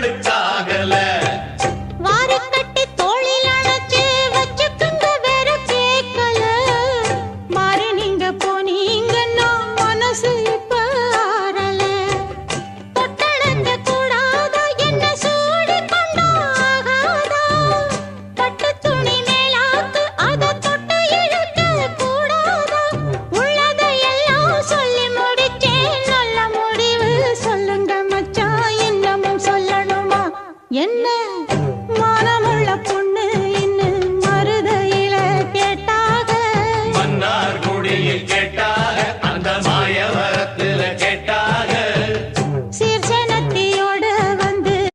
அடுத்த என்ன? மனமுள்ள பொண்ணு இன்னும் மருதையில கேட்டாக? மன்னார் கேட்டாக